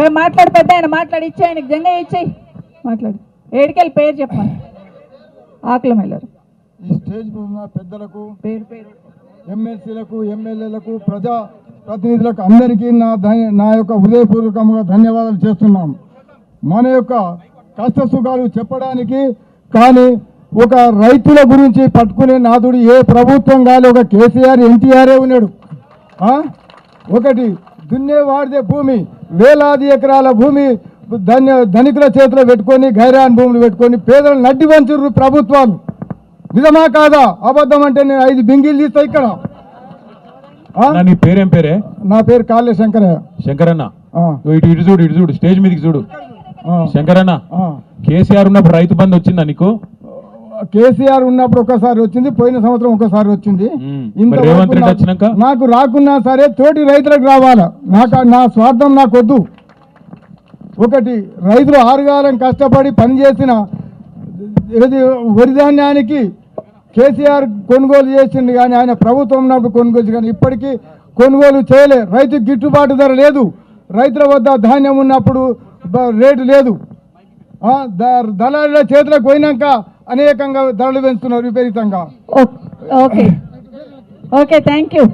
పోయి మాట్లాడు పెద్ద ఆయన మాట్లాడి ఇచ్చి ఆయనకి జంగ ఇచ్చేయి. మాట్లాడు. ఏడికెళ్ళి పేరు చెప్పమని ఆకుల మేళరు ఈ స్టేజ్ ఉన్న పెద్దలకు పేరు పేరు. ఎమ్మెల్సీలకు ఎమ్మెల్యేలకు ప్రజా ప్రతినిధులకు అందరికీ నా ధన్య నా యొక్క హృదయపూర్వకంగా ధన్యవాదాలు చేస్తున్నాం. మన యొక్క కష్ట సుఖాలు చెప్పడానికి కానీ ఒక రైతుల గురించి పట్టుకునే నాదుడు ఏ ప్రభుత్వం కాదు ఒక కేసీఆర్ ఎన్టీఆరే ఉన్నాడు? ఒకటి దున్నే వాడిదే భూమి. వేలాది ఎకరాల భూమి ధన్య ధనికుల చేతిలో పెట్టుకొని గైరాన్ భూములు పెట్టుకొని పేదలు నడ్డి వంచుర్రు ప్రభుత్వాలు. నిజమా కాదా? అబద్ధం అంటే నేను ఐదు బింగిలు తీస్తా ఇక్కడ. నీ పేరేం పేరే? నా పేరు కాళ్ళే శంకరయ్య. శంకరన్న. ఇటు ఇటు చూడు ఇటు చూడు స్టేజ్ మీదకి చూడు. శంకరన్న. కేసీఆర్ ఉన్నప్పుడు రైతు బంధు వచ్చిందా నీకు? కేసీఆర్ ఉన్నప్పుడు ఒకసారి వచ్చింది పోయిన సంవత్సరం ఒకసారి వచ్చింది. రెడ్డి నాకు- రాకున్నా సరే తోటి రైతులకు రావాలా? నాకు నా స్వార్థం నాకు వద్దు. ఒకటి రైతులు ఆరుగాలం కష్టపడి పనిచేసిన ఏది వరి ధాన్యానికి కేసీఆర్ కొనుగోలు చేసిండు కానీ ఆయన ప్రభుత్వం ఉన్నప్పుడు కొనుగోలు కానీ ఇప్పటికీ కొనుగోలు చేయలే. రైతుకి గిట్టుబాటు ధర లేదు. రైతుల వద్ద ధాన్యం ఉన్నప్పుడు రేటు లేదు. దళారుల చేతులకు పోయినాక అనేకంగా ధరలు పెంచుతున్నారు విపరీతంగా. Okay okay. Thank you